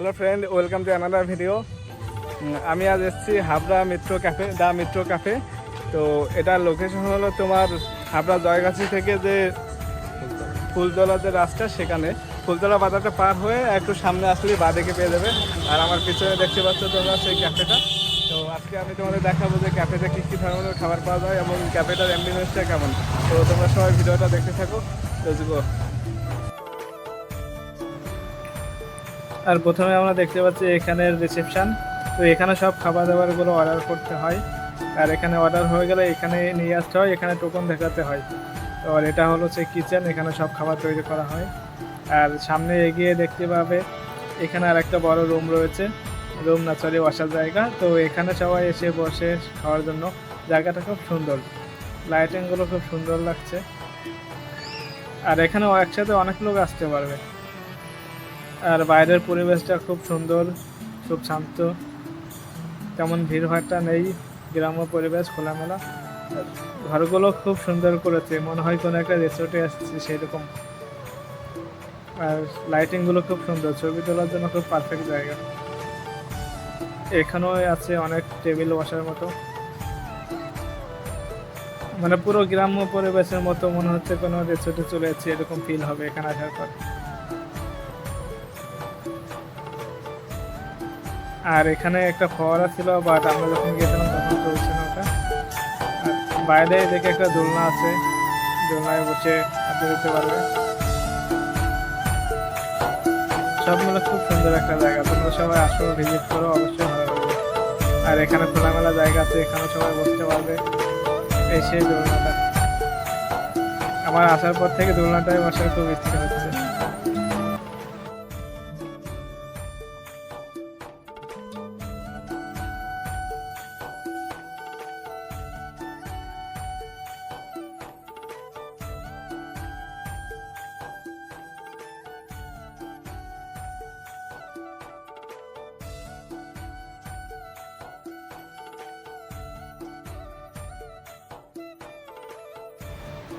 Hello friend welcome to another video আমি আজ এসেছি Habra Mitra cafe the Mitra cafe তো এটার লোকেশন হলো তোমার হাবড়া জয়গাছি থেকে যে ফুলতলা যে রাস্তা, সেখানে। ফুলতলা বাজারটা পার হয়ে একটু সামনে আসলে বাদিকে পেয়ে যাবে। আর আমার পিছনে দেখতে পাচ্ছ তোমরা সেই ক্যাফেটা তো আজকে আমি তোমাদের দেখাবো যে ক্যাফেতে কী কী ধরনের খাবার পাওয়া যায় এবং ক্যাফেটার অ্যাম্বিয়েন্সটা কেমন। তো তোমরা সবাই ভিডিওটা দেখতে থাকো। লেটস আর প্রথমে আমরা দেখতে পাচ্ছি এখানের রিসেপশন তো এখানে সব খাবার দাবারগুলো অর্ডার করতে হয়। আর এখানে অর্ডার হয়ে গেলে এখানে নিয়ে আসতে হয়, এখানে টোকন দেখাতে হয়। তো আর এটা হলো সে কিচেন এখানে সব খাবার তৈরি করা হয়। আর সামনে এগিয়ে দেখতে পাবে, এখানে আর একটা বড় রুম রয়েছে। রুম না সরি বসার জায়গা। তো এখানে সবাই এসে বসে খাওয়ার জন্য। জায়গাটা খুব সুন্দর। লাইটিংগুলো খুব সুন্দর লাগছে। আর এখানে একসাথে অনেক লোক আসতে পারবে। আর বাইরের পরিবেশটা খুব সুন্দর, খুব শান্ত। তেমন ভিড়ভাড়টা নেই, গ্রাম্য পরিবেশ খোলামেলা। ঘরগুলো খুব সুন্দর করেছে, মনে হয় কোনো একটা রিসোর্টে আসছে সেরকম। আর লাইটিংগুলো খুব সুন্দর, ছবি তোলার জন্য খুব পারফেক্ট জায়গা। এখানেও আছে অনেক টেবিল বসার মতো। মানে পুরো গ্রাম্য পরিবেশের মতো মনে হচ্ছে কোনো রিসোর্টে চলে যাচ্ছে এরকম ফিল হবে এখানে আসার পর। আর এখানে একটা ফোয়ারা ছিল বাট আমরা যখন গিয়েছিলাম তখন চলছে না ওটা। বাইরে দেখে একটা দোলনা আছে। দোলনায় বসে আড্ডা দিতে পারবে। সব মিলে খুব সুন্দর একটা জায়গা। তোমরা সবাই আসো ভিজিট করো, অবশ্যই ভালো লাগবে। আর এখানে খোলামেলা জায়গা আছে, এখানে সবাই বসতে পারবে। এই সেই দোলনাটা। আমার আসার পর থেকে দোলনাটায় বসার খুব ইচ্ছে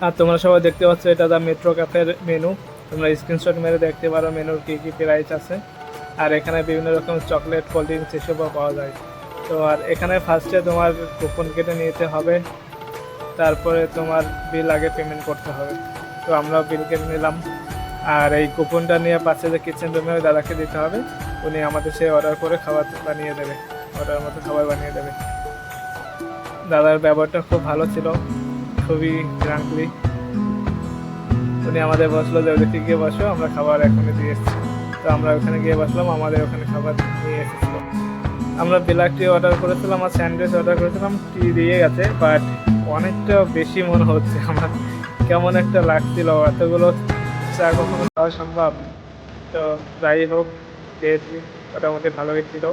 আর তোমরা সবাই দেখতে পাচ্ছ, এটা দা মেট্রো ক্যাফের মেনু তোমরা স্ক্রিনশট মেরে দেখতে পারো মেনুর কী কী প্রাইস আছে। আর এখানে বিভিন্ন রকম চকলেট কোল্ড ড্রিঙ্কস এসবও পাওয়া যায়। তো আর এখানে ফার্স্টে তোমার কুপন কেটে নিতে হবে। তারপরে তোমার বিল আগে পেমেন্ট করতে হবে। তো আমরাও বিল কেটে নিলাম। আর এই কুপনটা নিয়ে পাশে যে কিচেন রুমে ওই দাদাকে দিতে হবে। উনি আমাদের সে অর্ডার করে খাবার বানিয়ে দেবে। অর্ডার মতো খাবার বানিয়ে দেবে। দাদার ব্যবহারটা খুব ভালো ছিল। খুবই ফ্রাঙ্কলি উনি আমাদের বসল যে, ওদিকে গিয়ে বসো, আমরা খাবার এখনই দিয়ে এসেছি। তো আমরা ওখানে গিয়ে বসলাম, আমাদের ওখানে খাবার নিয়ে এসেছিল। আমরা ব্ল্যাক টি অর্ডার করেছিলাম আর স্যান্ডউইচ অর্ডার করেছিলাম, টি দিয়ে গেছে বাট অনেকটা বেশি মনে হচ্ছে আমার। কেমন একটা লাগছিল, এতগুলো চা কখনো খাওয়া সম্ভব? তো যাই হোক মোটামুটি ভালোই ছিল।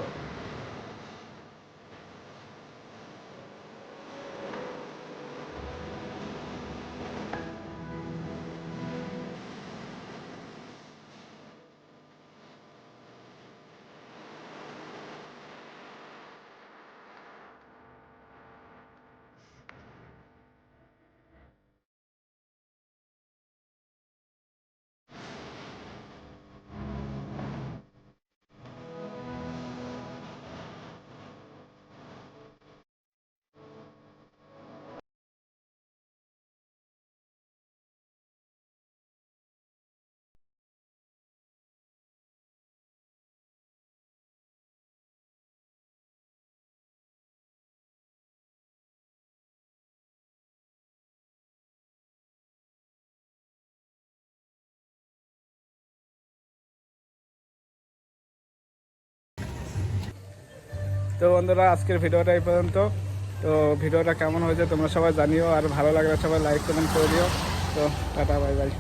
তো বন্ধুরা, আজকের ভিডিওটা এই পর্যন্ত। তো ভিডিওটা কেমন হয়েছে তোমরা সবাই জানিও, আর ভালো লাগলে সবাই লাইক কমেন্ট করে দিও। তো টাটা বাই বাই